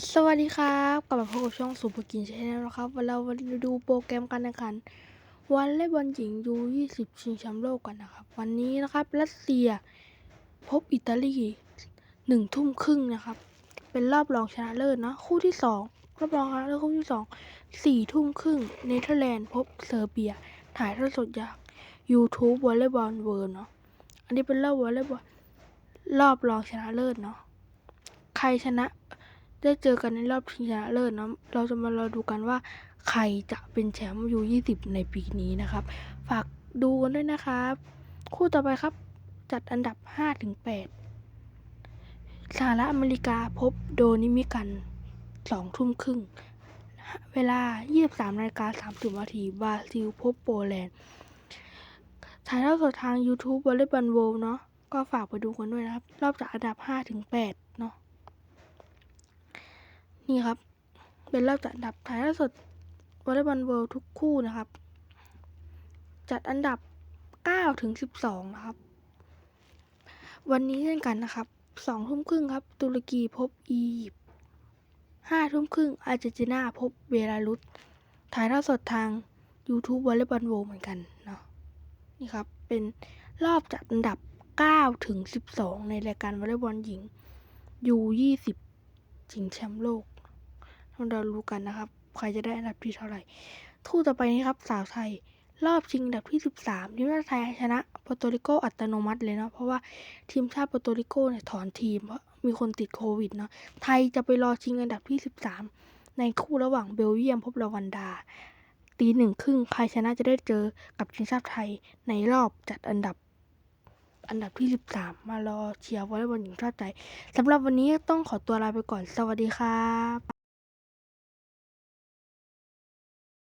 สวัสดีครับกลับมาพบกับช่องสุภกินชาแนลนะครับวันเราดูโปรแกรมการแข่งขันวันเล่บอลหญิงยู20 ชิงแชมป์โลกกันนะครับ วันนี้นะครับรัสเซียพบอิตาลีหนึ่งทุ่มครึ่งนะครับ เป็นรอบรองชนะเลิศนะคู่ที่สองรอบรองชนะเลิศคู่ที่สองสี่ทุ่มครึ่งเนเธอร์แลนด์พบเซอร์เบีย ถ่ายทอดสดจาก YouTube วอลเลย์บอลเวิร์เนาะอันนี้เป็นรอบวอลเลย์บอลรอบรองชนะเลิศเนาะใครชนะ ได้เจอกันในรอบชิงชนะเลิศเนาะเราจะมารอดูกันว่าใครจะเป็นแชมป์ยู20 ในปีนี้นะครับ ฝากดูกันด้วยนะครับ คู่ต่อไปครับจัดอันดับ5ถึง8สหรัฐอเมริกาพบโดนิมิกัน 2 ทุ่มครึ่ง เวลา 23นาฬิกา30นาทีบราซิลพบโปแลนด์ถ่ายทอดสดทาง YouTube วอลเลย์บอลโวเนาะก็ฝากไปดูกันด้วยนะครับ รอบจากอันดับ5ถึง8 นี่ครับ เป็นรอบจัดอันดับถ่ายทอดสดวอลเลย์บอลเวิลด์ทุกคู่นะครับ จัดอันดับ9ถึง12 นะครับ วันนี้เช่นกันนะครับ2ทุ่มครึ่งครับ ตุรกีพบอียิปต์5ทุ่มครึ่งอาร์เจนตินาพบเบลารุสถ่ายทอดสดทาง YouTube วอลเลย์บอลโวเหมือนกันเนาะนี่ครับ เป็นรอบจัดอันดับ9ถึง12 ในรายการวอลเลย์บอลหญิง U20 ชิงแชมป์โลก เรารู้กันนะครับ ใครจะได้อันดับที่เท่าไหร่ทู่ต่อไปนี้ครับ สาวไทย รอบชิงอันดับที่ 13ทีมชาติไทยชนะโปรโตริโกอัตโนมัติเลยเนาะเพราะว่าทีมชาติโปรโตริโกเนี่ยถอนทีมเพราะมีคนติดโควิดเนาะไทยจะไปรอชิงอันดับที่ 13 ในคู่ระหว่างเบลเยียมพบรวันดาตีหนึ่งครึ่งใครชนะจะได้เจอกับทีมชาติไทยในรอบจัดอันดับอันดับที่ 13 มารอเชียร์วอลเลย์บอลหญิงชาติไทยสำหรับวันนี้ต้องขอตัวลาไปก่อน สวัสดีครับ